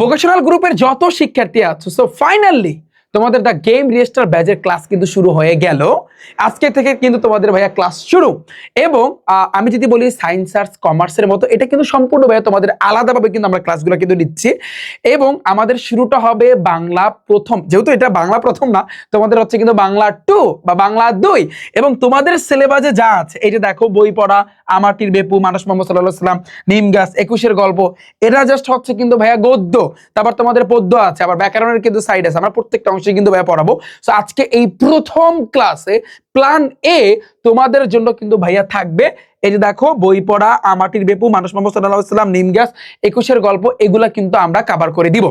Vocational গ্রুপের যত শিক্ষার্থী আছো সো ফাইনালি তোমাদের দ্য গেম রেজিস্টার ব্যাচের ক্লাস কিন্তু শুরু হয়ে গেল। আজকে থেকে কিন্তু তোমাদের ভাইয়া ক্লাস শুরু। এবং আমি যদি বলি সায়েন্স আর্টস কমার্সের মতো, এটা কিন্তু সম্পূর্ণ ভাইয়া তোমাদের আলাদাভাবে কিন্তু আমরা ক্লাসগুলো কিন্তু নিচ্ছি। এবং আমাদের শুরুটা হবে বাংলা প্রথম, যেহেতু এটা বাংলা প্রথম না, তোমাদের হচ্ছে কিন্তু বাংলা টু বা বাংলা দুই। এবং তোমাদের সিলেবাসে যা আছে, এই যে দেখো বই পড়া আমাটির বেপু মানুষ মোহাম্মদ সাল্লাহ সাল্লাম, নিম গাছ, একুশের গল্প, এরা জাস্ট হচ্ছে কিন্তু ভাইয়া গদ্য। তারপর তোমাদের পদ্য আছে, আবার ব্যাকরণের কিন্তু সাইড আছে, আমরা প্রত্যেকটা অংশে কিন্তু ভাইয়া পড়াবো। সো আজকে এই প্রথম ক্লাসে প্ল্যান এ তোমাদের জন্য কিন্তু ভাইয়া থাকবে। এই যে দেখো, বই পড়া, আমাটির বেপু মানুষ মোহাম্মদ সাল্লাহ সাল্লাম নিম গাছ একুশের গল্প, এগুলা কিন্তু আমরা কাবার করে দিব।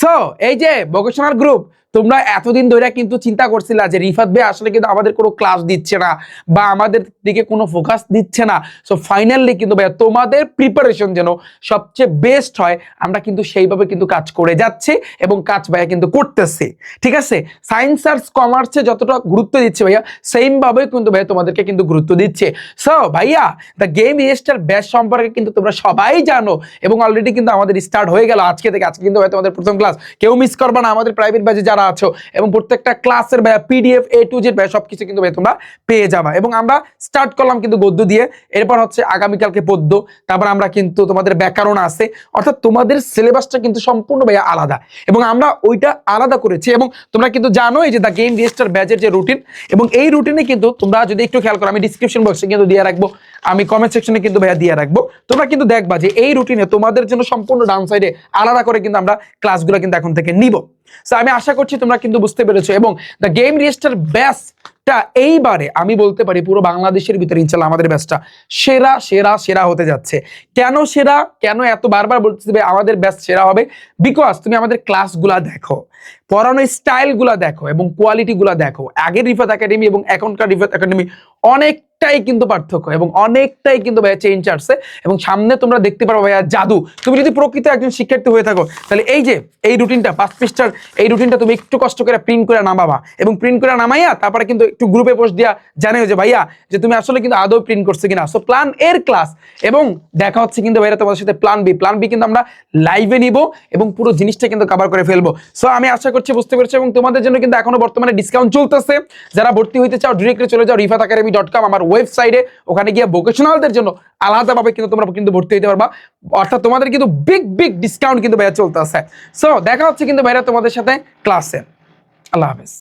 সো এই যে ভোকেশনাল গ্রুপ তোমরা এতদিন ধরে কিন্তু চিন্তা করছিলা যে রিফাত ভাই আসলে কিন্তু আমাদের কোনো ক্লাস দিচ্ছে না বা আমাদের দিকে কোনো ফোকাস দিচ্ছে না। সো ফাইনালি কিন্তু ভাইয়া তোমাদের প্রিপারেশন যেন সবচেয়ে বেস্ট হয়, আমরা কিন্তু সেইভাবে কিন্তু কাজ করে যাচ্ছি এবং কাজ ভাইয়া কিন্তু করতেছি। ঠিক আছে? সায়েন্স আর্টস কমার্সে যতটা গুরুত্ব দিচ্ছে ভাইয়া সেম ভাবে কিন্তু ভাইয়া তোমাদেরকে কিন্তু গুরুত্ব দিচ্ছে। সো ভাইয়া দ্য গেম রেজিস্টার ব্যাচ সম্পর্কে কিন্তু তোমরা সবাই জানো এবং অলরেডি কিন্তু আমাদের স্টার্ট হয়ে গেল। আজকে থেকে, আজকে কিন্তু ভাই তোমাদের প্রথম ক্লাস কেউ মিস করবে না, আমাদের প্রাইভেট ব্যাচে যারা আছো এবং প্রত্যেকটা ক্লাসের ভাইয়া পিডিএফ এ টু জেড ভাইয়া সবকিছু কিন্তু ভাই তোমরা পেয়ে যাবা। এবং আমরা স্টার্ট করলাম কিন্তু গদ্য দিয়ে। এরপর হচ্ছে আগামীকালকে পদ্য। তারপর আমরা কিন্তু তোমাদের ব্যাকরণ আছে। অর্থাৎ তোমাদের সিলেবাসটা কিন্তু সম্পূর্ণ ভাইয়া আলাদা। এবং আমরা ওইটা আলাদা করেছি এবং তোমরা কিন্তু জানোই যে দ্য গেম রেজিস্টার ব্যাচের যে রুটিন এবং এই রুটিনে কিন্তু তোমরা যদি একটু খেয়াল করো, আমি ডিসক্রিপশন বক্সে কিন্তু দিয়ে রাখব। আমি কমেন্ট সেকশনে কিন্তু ভাইয়া দিয়ে রাখব। তোমরা কিন্তু দেখবা যে এই রুটিনে তোমাদের জন্য সম্পূর্ণ ডাউন সাইডে আলাদা করে কিন্তু আমরা ক্লাসগুলো কিন্তু এখন থেকে নিব। সো আমি আশা করছি তোমরা কিন্তু বুঝতে পেরেছ এবং দ্য গেম রেজিস্টার ব্যাচটা এইবারে আমি বলতে পারি পুরো বাংলাদেশের ভিতরে ইনশাল্লাহ আমাদের ব্যাচটা সেরা সেরা সেরা হতে যাচ্ছে। কেন সেরা? কেন এত বারবার বলতে ভাই, আমাদের ব্যাচ সেরা হবে? বিকজ তুমি আমাদের ক্লাসগুলা দেখো, পড়ানো স্টাইলগুলা দেখো এবং কোয়ালিটিগুলা দেখো। আগের রিফাত একাডেমি এবং এখনকার রিফাত একাডেমি অনেকটাই কিন্তু পার্থক্য এবং অনেকটাই কিন্তু ভাইয়া চেঞ্জ আসছে এবং সামনে তোমরা দেখতে পারো ভাইয়া জাদু। তুমি যদি প্রকৃত একজন শিক্ষার্থী হয়ে থাকো, তাহলে এই যে, এই রুটিনটা পাঁচ পৃষ্ঠার এই রুটিনটা তুমি একটু কষ্ট করে প্রিন্ট করে নামাবা এবং প্রিন্ট করে নামাইয়া তারপরে কিন্তু একটু গ্রুপে পোস্ট দিয়া জানিও যে, ভাইয়া, যে তুমি আসলে কিন্তু আদৌ প্রিন্ট করছ কিনা? সো প্ল্যান এর ক্লাস এবং দেখা হচ্ছে কিন্তু ভাইরা তোমাদের সাথে প্ল্যান বি প্ল্যান বি কিন্তু আমরা লাইভে নিব এবং পুরো জিনিসটা কিন্তু কভার করে ফেলব। সো আমি আশা করছি বুঝতে পেরেছি এবং তোমাদের জন্য কিন্তু এখনও বর্তমানে ডিসকাউন্ট চলতেছে। যারা ভর্তি হইতে চাও ডিরেক্টলি চলে যাও রিফাত একাডেমি ডট কম আমার ওয়েবসাইটে ওখানে গিয়ে ভোকেশনালদের জন্য আলাদাভাবে কিন্তু তোমরা কিন্তু ভর্তি হতে পারবা। অর্থাৎ তোমাদের কিন্তু বিগ বিগ ডিসকাউন্ট কিন্তু ভাইয়া চলতে আসে সো দেখা হচ্ছে কিন্তু ভাইরা তোমাদের সাথে ক্লাসে আল্লাহ হাফেজ।